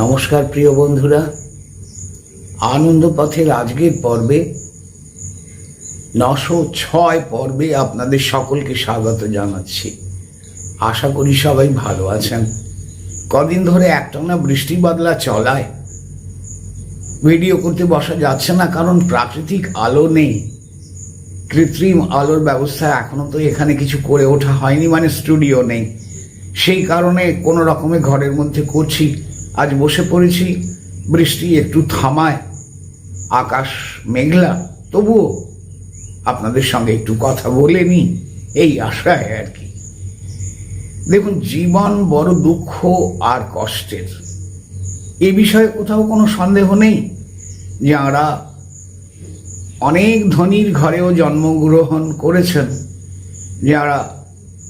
নমস্কার প্রিয় বন্ধুরা। আনন্দ পথের আজকের পর্বে, নশো ছয় পর্বে আপনাদের সকলকে স্বাগত জানাচ্ছি। আশা করি সবাই ভালো আছেন। কদিন ধরে একটানা বৃষ্টি বাদলা চলায়। ভিডিও করতে বসা যাচ্ছে না, কারণ প্রাকৃতিক আলো নেই। কৃত্রিম আলোর ব্যবস্থা এখনও তো এখানে কিছু করে ওঠা হয়নি মানে স্টুডিও নেই। সেই কারণে কোনো রকমে ঘরের মধ্যে করছি আজ বসে পড়েছি, বৃষ্টি একটু থামায়, আকাশ মেঘলা, তবুও আপনাদের সঙ্গে একটু কথা বলে নি এই আশায় আর কি। দেখুন, জীবন বড় দুঃখ আর কষ্টের। এ বিষয়ে কোথাও কোনো সন্দেহ নেই যারা অনেক ধনীর ঘরেও জন্মগ্রহণ করেছেন, যারা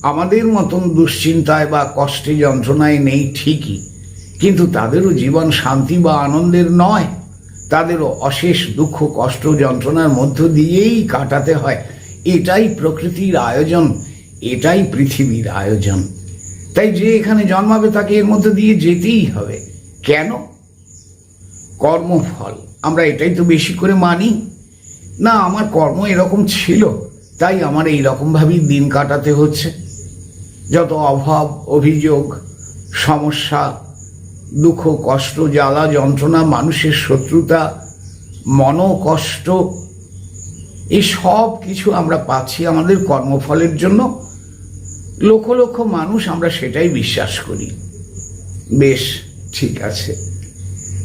আমাদের মতন দুশ্চিন্তায় বা কষ্টে যন্ত্রণায় নেই ঠিকই। কিন্তু তাদেরও জীবন শান্তি বা আনন্দের নয়। তাদেরও অশেষ দুঃখ, কষ্ট, যন্ত্রণার মধ্য দিয়েই কাটাতে হয়। এটাই প্রকৃতির আয়োজন, এটাই পৃথিবীর আয়োজন। তাই যে এখানে জন্মাবে তাকে এর মধ্যে দিয়ে যেতেই হবে। কেন? কর্মফল। আমরা এটাই তো বেশি করে মানি। না, আমার কর্ম এরকম ছিল, তাই আমার এই রকমভাবেই দিন কাটাতে হচ্ছে। যত অভাব, অভিযোগ, সমস্যা দুঃখ, কষ্ট, জ্বালা, যন্ত্রণা, মানুষের শত্রুতা, মনোকষ্ট এই সব কিছু আমরা পাচ্ছি আমাদের কর্মফলের জন্য। লক্ষ লক্ষ মানুষ আমরা সেটাই বিশ্বাস করি। বেশ, ঠিক আছে।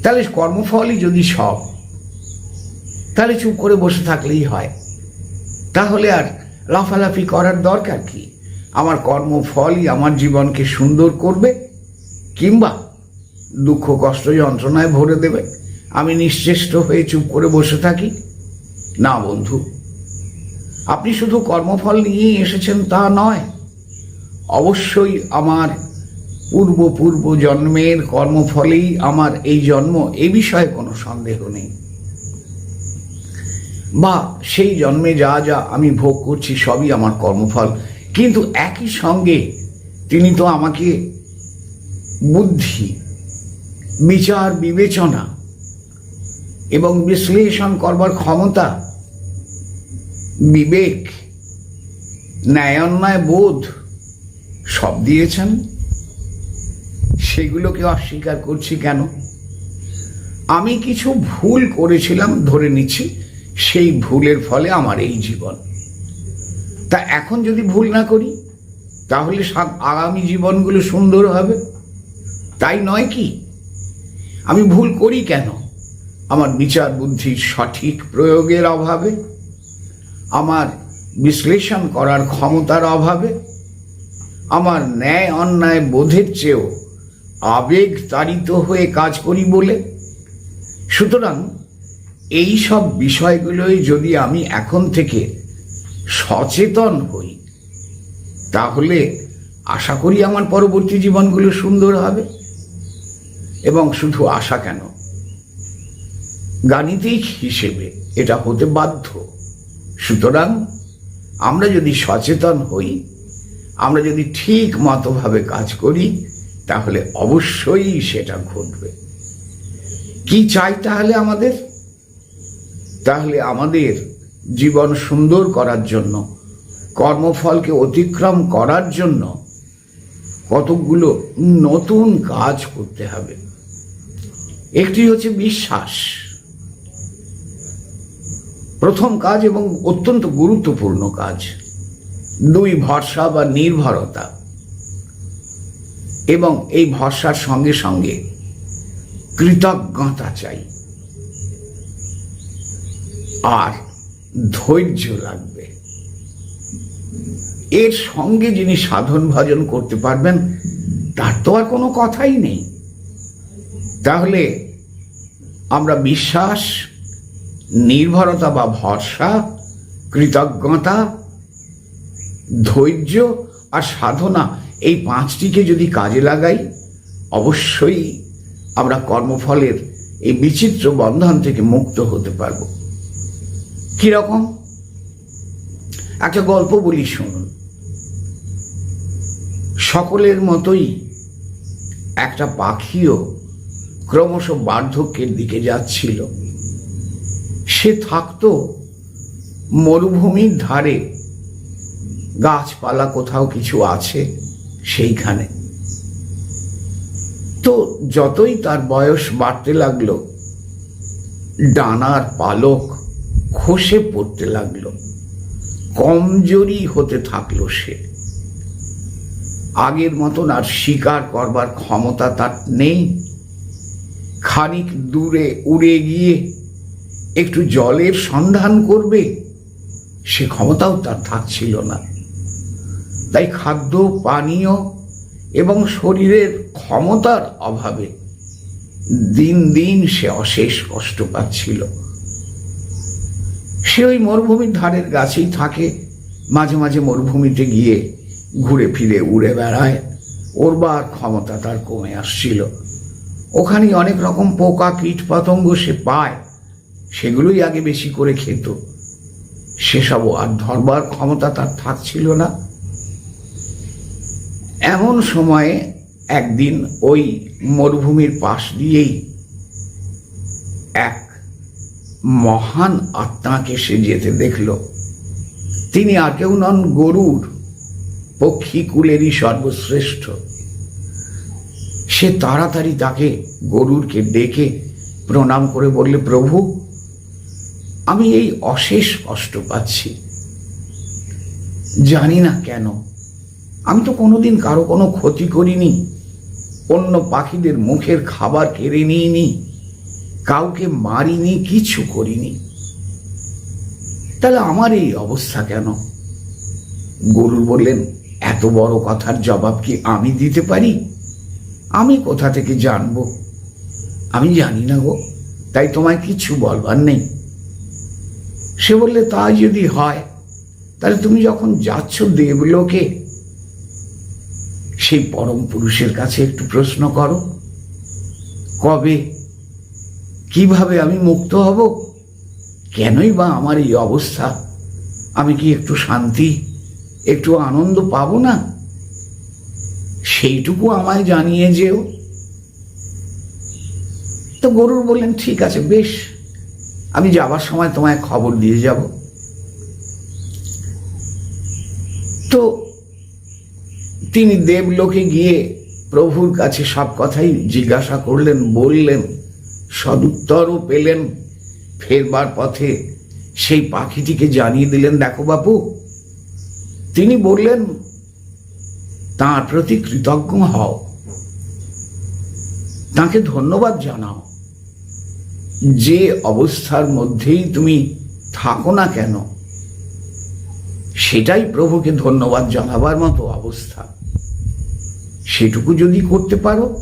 তাহলে কর্মফলই যদি সব, তাহলে চুপ করে বসে থাকলেই হয়। তাহলে আর লাফালাফি করার দরকার কি? আমার কর্মফলই আমার জীবনকে সুন্দর করবে, কিংবা দুঃখ, কষ্ট, যন্ত্রণায় ভরে দেবে। আমি নিশ্চেষ্ট হয়ে চুপ করে বসে থাকি। না বন্ধু, আপনি শুধু কর্মফল নিয়েই এসেছেন তা নয়। অবশ্যই আমার পূর্ব পূর্ব জন্মের কর্মফলেই আমার এই জন্ম, এ বিষয়ে কোনো সন্দেহ নেই। বা সেই জন্মে যা যা আমি ভোগ করছি সবই আমার কর্মফল। কিন্তু একই সঙ্গে তিনি তো আমাকে বুদ্ধি বিচার, বিবেচনা এবং বিশ্লেষণ করবার ক্ষমতা, বিবেক ন্যায়ান্যায় বোধ সব দিয়েছেন। সেগুলোকে অস্বীকার করছি কেন? আমি কিছু ভুল করেছিলাম, ধরে নিচ্ছি, সেই ভুলের ফলে আমার এই জীবন। তা এখন যদি ভুল না করি, তাহলে আগামী জীবনগুলো সুন্দর হবে। তাই নয় কি? আমি ভুল করি কেন? আমার বিচার বুদ্ধির সঠিক প্রয়োগের অভাবে, আমার বিশ্লেষণ করার ক্ষমতার অভাবে, আমার ন্যায় অন্যায় বোধের চেয়েও আবেগ তাড়িত হয়ে কাজ করি বলে। সুতরাং এই সব বিষয়গুলোই যদি আমি এখন থেকে সচেতন হই, তাহলে আশা করি আমার পরবর্তী জীবনগুলো সুন্দর হবে। এবং শুধু আশা কেন? গাণিতিক হিসেবে এটা হতে বাধ্য। সুতরাং আমরা যদি সচেতন হই, আমরা যদি ঠিক মতোভাবে কাজ করি, তাহলে অবশ্যই সেটা ঘটবে। কি চাই তাহলে আমাদের? তাহলে আমাদের জীবন সুন্দর করার জন্য, কর্মফলকে অতিক্রম করার জন্য কতকগুলো নতুন কাজ করতে হবে। একটি হচ্ছে বিশ্বাস। প্রথম কাজ এবং অত্যন্ত গুরুত্বপূর্ণ কাজ, দুই ভরসা বা নির্ভরতা। এবং এই ভরসার সঙ্গে সঙ্গে কৃতজ্ঞতা চাই। আর ধৈর্য লাগবে। এর সঙ্গে যিনি সাধন ভজন করতে পারবেন, তার তো আর কোনো কথাই নেই। তাহলে আমরা বিশ্বাস, নির্ভরতা বা ভরসা, কৃতজ্ঞতা, ধৈর্য আর সাধনা এই পাঁচটিকে যদি কাজে লাগাই, অবশ্যই আমরা কর্মফলের এই বিচিত্র বন্ধন থেকে মুক্ত হতে পারব। কীরকম? একটা গল্প বলি শুনুন। সকলের মতোই একটা পাখিও ক্রমশ বার্ধক্যের দিকে যাচ্ছিল। সে থাকতো মরুভূমির ধারে। গাছপালা কোথাও কিছু আছে সেইখানে। তো যতই তার বয়স বাড়তে লাগল, ডানার পালক খসে পড়তে লাগল। কমজোরি হতে থাকল সে। আগের মতন আর শিকার করবার ক্ষমতা তার নেই। খানিক দূরে উড়ে গিয়ে একটু জলের সন্ধান করবে, সে ক্ষমতাও তার থাকছিল না। তাই খাদ্য, পানীয় এবং শরীরের ক্ষমতার অভাবে দিন দিন সে অশেষ কষ্ট পাচ্ছিল। সে ওই মরুভূমির ধারের গাছেই থাকে, মাঝে মাঝে মরুভূমিতে গিয়ে ঘুরে ফিরে উড়ে বেড়ায়। ওর বার ক্ষমতা তার কমে আসছিল। ওখানে অনেক রকম পোকা কীট পতঙ্গ সে পায়। সেগুলোই আগে বেশি করে খেত। সেসবও আর ধরবার ক্ষমতা তার থাকছিল না। এমন সময়ে একদিন ওই মরুভূমির পাশ দিয়েই এক মহান আত্মাকে সে যেতে দেখল। তিনি আর কেউ নন গরুর পক্ষী কুলেরই সর্বশ্রেষ্ঠ। সে তাড়াতাড়ি তাকে গরুরকে ডেকে প্রণাম করে বললে, প্রভু, আমি এই অশেষ কষ্ট পাচ্ছি। জানি না কেন, আমি তো কোনোদিন কারও কোনো ক্ষতি করিনি, অন্য পাখিদের মুখের খাবার কেড়ে নিইনি, কাউকে মারিনি, কিছু করিনি। তাহলে আমার এই অবস্থা কেন? গরুর বললেন এত বড় কথার জবাব কি আমি দিতে পারি? আমি কোথা থেকে জানব? আমি জানি না গো, তাই তোমায় কিছু বলবার নেই। সে বললে তা যদি হয়, তাহলে তুমি যখন যাচ্ছ দেবলোকে, সেই পরম পুরুষের কাছে একটু প্রশ্ন করো। কবে? কীভাবে আমি মুক্ত হব? কেনই বা আমার এই অবস্থা? আমি কি একটু শান্তি? একটু আনন্দ পাবো না? সেইটুকু আমায় জানিয়ে যেও। তো গরুর বললেন, ঠিক আছে, বেশ। আমি যাবার সময় তোমায় খবর দিয়ে যাব। তো তিনি দেবলোকে গিয়ে প্রভুর কাছে সব কথাই জিজ্ঞাসা করলেন, বললেন, সদুত্তরও পেলেন। ফেরবার পথে সেই পাখিটিকে জানিয়ে দিলেন, দেখো বাপু তিনি বললেন, তাঁর প্রতি কৃতজ্ঞ হও। তাকে ধন্যবাদ জানাও। যে অবস্থার মধ্যেই তুমি থাকো না কেন, সেটাই প্রভুকে ধন্যবাদ জানাবার মতো অবস্থা। সেটুকু যদি করতে পারো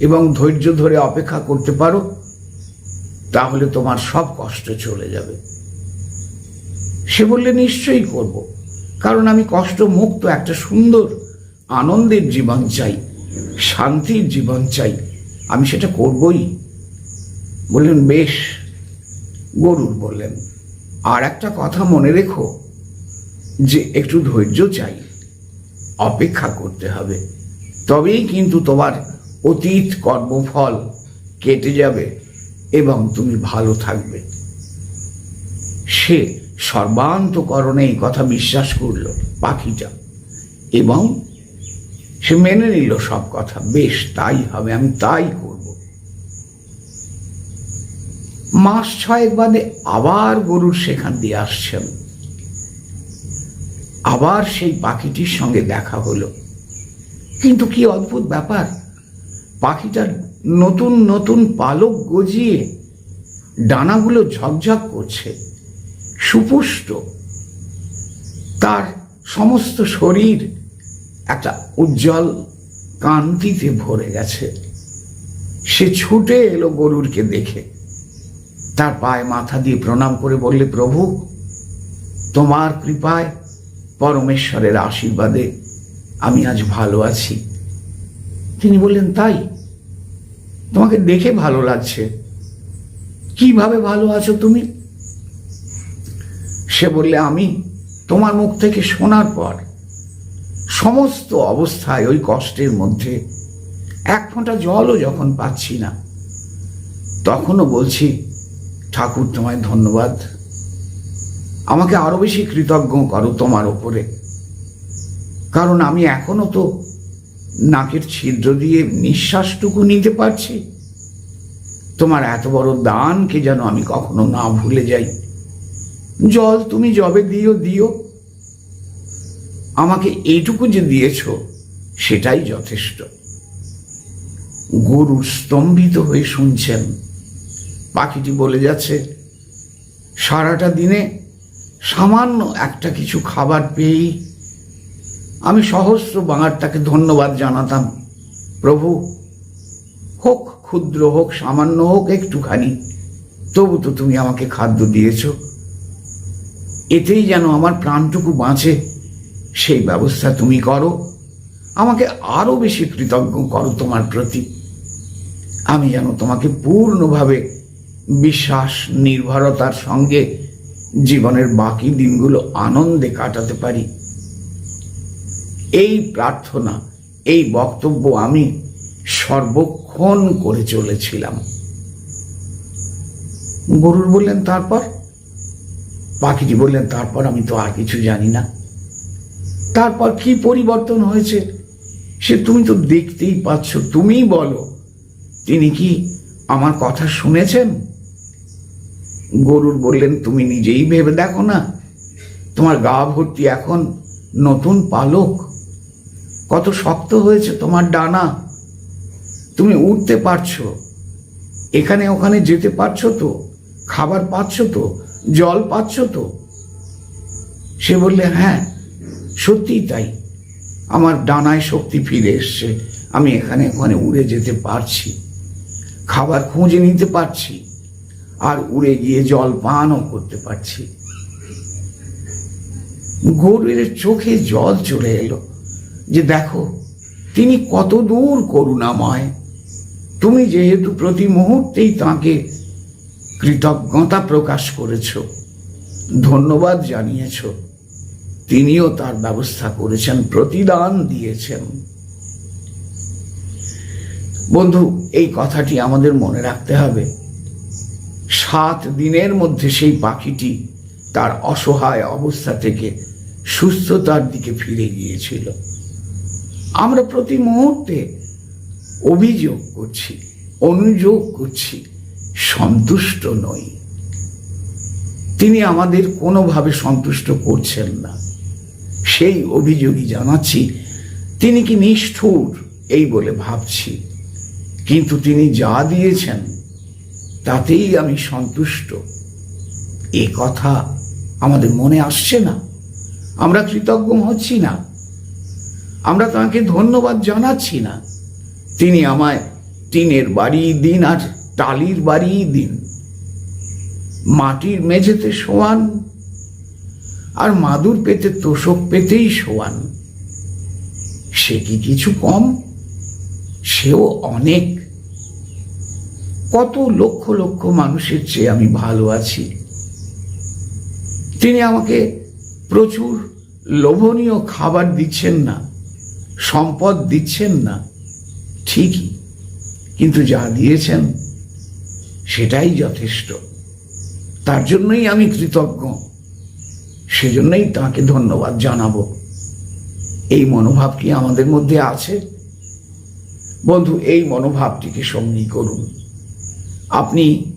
এবং ধৈর্য ধরে অপেক্ষা করতে পারো, তাহলে তোমার সব কষ্ট চলে যাবে। সে বললে, নিশ্চয়ই করব। কারণ আমি কষ্ট মুক্ত একটা সুন্দর, আনন্দের জীবন চাই, শান্তির জীবন চাই। আমি সেটা করবই। বললেন, বেশ। গরুর বললেন, আর একটা কথা মনে রেখো, যে একটু ধৈর্য চাই, অপেক্ষা করতে হবে। তবেই কিন্তু তোমার অতীত কর্মফল কেটে যাবে এবং তুমি ভালো থাকবে। সে সর্বান্তকরণে এই কথা বিশ্বাস করল পাখিটা। এবং সে মেনে নিল সব কথা, বেশ, তাই হবে, আমি তাই করব। মাস ছয়েক বাদে আবার গরুর সেখান দিয়ে আসছেন। আবার সেই পাখিটির সঙ্গে দেখা হলো। কিন্তু কি অদ্ভুত ব্যাপার, পাখিটার নতুন নতুন পালক গজিয়ে ডানাগুলো ঝকঝক করছে। সুপুষ্ট। তার সমস্ত শরীর একটা উজ্জ্বল কান্তিতে ভরে গেছে। সে ছুটে এলো গরুরকে দেখে। তার পায়ে মাথা দিয়ে প্রণাম করে বললে, প্রভু, তোমার কৃপায় পরমেশ্বরের আশীর্বাদে আমি আজ ভালো আছি। তিনি বললেন, তাই? তোমাকে দেখে ভালো লাগছে। কীভাবে ভালো আছো তুমি? সে বললে, আমি তোমার মুখ থেকে শোনার পর সমস্ত অবস্থায় ওই কষ্টের মধ্যে এক ফোঁটা জলও যখন পাচ্ছি না, তখনও বলছি, ঠাকুর, তোমায় ধন্যবাদ। আমাকে আরও বেশি কৃতজ্ঞ করো তোমার ওপরে। কারণ আমি এখনও তো নাকের ছিদ্র দিয়ে নিঃশ্বাসটুকু নিতে পারছি। তোমার এত বড় দানকে যেন আমি কখনো না ভুলে যাই। জল তুমি জবে দিও দিও। আমাকে এইটুকু যে দিয়েছ, সেটাই যথেষ্ট। গরু স্তম্ভিত হয়ে শুনছেন। পাখিটি বলে যাচ্ছে, সারাটা দিনে সামান্য একটা কিছু খাবার পেয়েই আমি সহস্র বাঙারটাকে ধন্যবাদ জানাতাম। প্রভু, হোক ক্ষুদ্র হোক, সামান্য হোক, একটুখানি। তবু তো তুমি আমাকে খাদ্য দিয়েছ। এতেই যেন আমার প্রাণটুকু বাঁচে। সেই ব্যবস্থা তুমি করো। আমাকে আরও বেশি কৃতজ্ঞ করো তোমার প্রতি। আমি যেন তোমাকে পূর্ণভাবে বিশ্বাস, নির্ভরতার সঙ্গে জীবনের বাকি দিনগুলো আনন্দে কাটাতে পারি। এই প্রার্থনা, এই বক্তব্য আমি সর্বক্ষণ করে চলেছিলাম। গরুর বললেন, তারপর? পাখিটি বললেন, তারপর আমি তো আর কিছু জানি না। তারপর কি পরিবর্তন হয়েছে? সে তুমি তো দেখতেই পাচ্ছ, তুমিই বলো। তিনি কি আমার কথা শুনেছেন? গরুর বললেন, তুমি নিজেই ভেবে দেখো না। তোমার গা ভর্তি এখন নতুন পালক। কত শক্ত হয়েছে তোমার ডানা। তুমি উঠতে পারছ। এখানে ওখানে যেতে পারছ তো, খাবার পাচ্ছ তো জল পাচ্ছ তো? সে বললে হ্যাঁ সত্যিই তাই। আমার ডানায় শক্তি ফিরে এসছে। আমি এখানে ওখানে উড়ে যেতে পারছি। খাবার খুঁজে নিতে পারছি। আর উড়ে গিয়ে জল পানও করতে পারছি। গরুর চোখে জল চলে এলো যে, দেখো, তিনি কত দূর করুণাময়। তুমি যেহেতু প্রতি মুহূর্তেই তাকে কৃতজ্ঞতা প্রকাশ করেছ, ধন্যবাদ জানিয়েছ। তিনিও তার ব্যবস্থা করেছেন, প্রতিদান দিয়েছেন। বন্ধু, এই কথাটি আমাদের মনে রাখতে হবে। সাত দিনের মধ্যে সেই পাখিটি তার অসহায় অবস্থা থেকে সুস্থতার দিকে ফিরে গিয়েছিল। আমরা প্রতি মুহূর্তে অভিযোগ করছি, অনুযোগ করছি। সন্তুষ্ট নই। তিনি আমাদের কোনোভাবে সন্তুষ্ট করছেন না। সেই অভিযোগই জানাচ্ছি, তিনি কি নিষ্ঠুর, এই বলে ভাবছি। কিন্তু তিনি যা দিয়েছেন, তাতেই আমি সন্তুষ্ট। এ কথা আমাদের মনে আসছে না। আমরা কৃতজ্ঞ হচ্ছি না। আমরা তাকে ধন্যবাদ জানাচ্ছি না। তিনি আমায় টিনের বাড়ি দিন আর টালির বাড়ি দিন। মাটির মেঝেতে শোয়ান, আর মাদুর পেতে, তোষক পেতেই শোয়ান। সে কি কিছু কম? সেও অনেক। কত লক্ষ লক্ষ মানুষের চেয়ে আমি ভালো আছি। তিনি আমাকে প্রচুর লোভনীয় খাবার দিচ্ছেন না, সম্পদ দিচ্ছেন না, ঠিকই, কিন্তু যা দিয়েছেন সেটাই যথেষ্ট। তার জন্যই আমি কৃতজ্ঞ। সেজন্যই তাকে ধন্যবাদ জানাব। এই মনোভাব কি আমাদের মধ্যে আছে? বন্ধু, এই মনোভাবটিকে সঙ্গী করুন। আপনি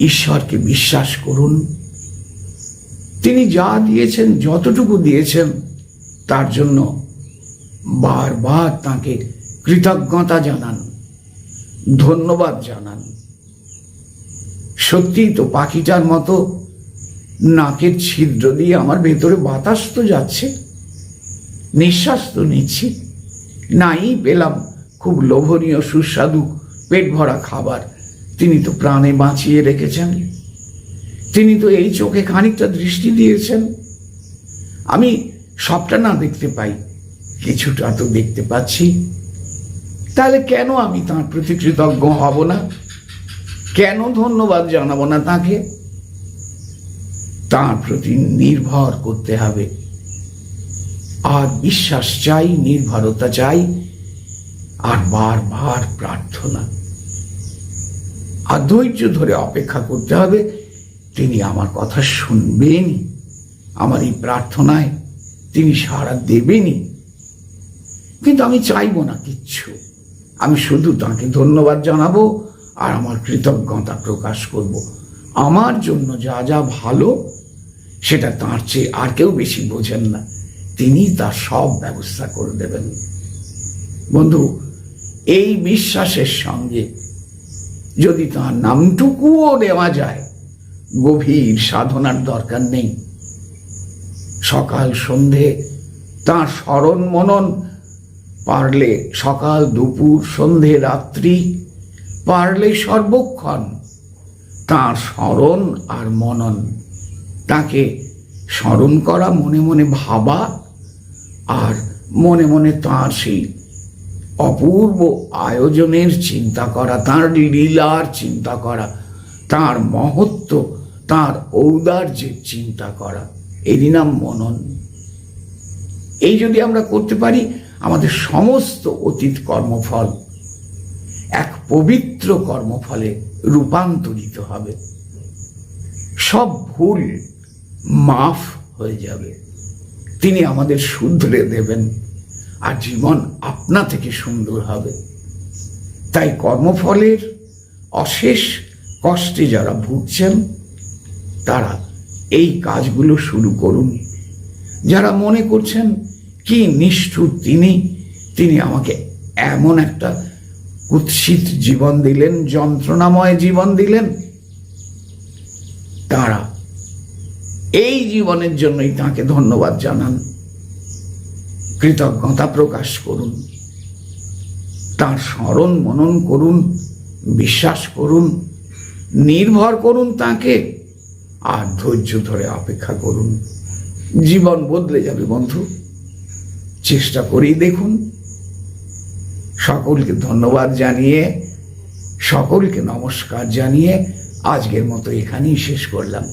ঈশ্বরকে বিশ্বাস করুন। তিনি যা দিয়েছেন, যতটুকু দিয়েছেন, তার জন্য বারবার তাকে কৃতজ্ঞতা জানান, ধন্যবাদ জানান। সত্যিই তো পাখিটার মতো নাকের ছিদ্র দিয়ে আমার ভেতরে বাতাস তো যাচ্ছে। নিঃশ্বাস তো নিচ্ছি। নাই পেলাম খুব লোভনীয়, সুস্বাদু, পেট ভরা খাবার। তিনি তো প্রাণে বাঁচিয়ে রেখেছেন। তিনি তো এই চোখে খানিকটা দৃষ্টি দিয়েছেন। আমি সবটা না দেখতে পাই, কিছুটা তো দেখতে পাচ্ছি। তাহলে কেন আমি তাঁর প্রতি কৃতজ্ঞ হব না? কেন ধন্যবাদ জানাব না তাকে? তার প্রতি নির্ভর করতে হবে। আর বিশ্বাস চাই, নির্ভরতা চাই, আর বারবার প্রার্থনা। আর ধৈর্য ধরে অপেক্ষা করতে হবে। তিনি আমার কথা শুনবেনই। আমার এই প্রার্থনায় তিনি সাড়া দেবেনই। কিন্তু আমি চাইব না কিচ্ছু। আমি শুধু তাকে ধন্যবাদ জানাব। আর আমার কৃতজ্ঞতা প্রকাশ করব। আমার জন্য যা যা ভালো, সেটা তার চেয়ে আর কেউ বেশি বোঝেন না। তিনি তার সব ব্যবস্থা করে দেবেন। বন্ধু, এই বিশ্বাসের সঙ্গে যদি তার নামটুকুও নেওয়া যায়, গভীর সাধনার দরকার নেই। সকাল সন্ধে তার স্মরণ মনন পারলে সকাল দুপুর সন্ধে রাত্রি পারলে সর্বক্ষণ তার স্মরণ আর মনন। তাকে স্মরণ করা, মনে মনে ভাবা আর মনে মনে তার সেই অপূর্ব আয়োজনের চিন্তা করা, তার লীলার চিন্তা করা, তার মহত্ব, তার ঔদার্যের চিন্তা করা, এরই নাম মনন। এই যদি আমরা করতে পারি, আমাদের সমস্ত অতীত কর্মফল পবিত্র কর্মফলে রূপান্তরিত হবে। সব ভুল মাফ হয়ে যাবে। তিনি আমাদের শুধরে দেবেন, আর জীবন আপনা থেকে সুন্দর হবে। তাই কর্মফলের অশেষ কষ্টে যারা ভুগছেন, তারা এই কাজগুলো শুরু করুন। যারা মনে করছেন, কি নিষ্ঠুর তিনি তিনি আমাকে এমন একটা কুৎসিত জীবন দিলেন, যন্ত্রণাময় জীবন দিলেন। তারা এই জীবনের জন্যই তাকে ধন্যবাদ জানান। কৃতজ্ঞতা প্রকাশ করুন। তার স্মরণ মনন করুন, বিশ্বাস করুন, নির্ভর করুন তাকে, আর ধৈর্য ধরে অপেক্ষা করুন। জীবন বদলে যাবে বন্ধু। চেষ্টা করেই দেখুন। সকলকে ধন্যবাদ জানিয়ে সকলকে নমস্কার জানিয়ে আজকের মতো এখানেই শেষ করলাম।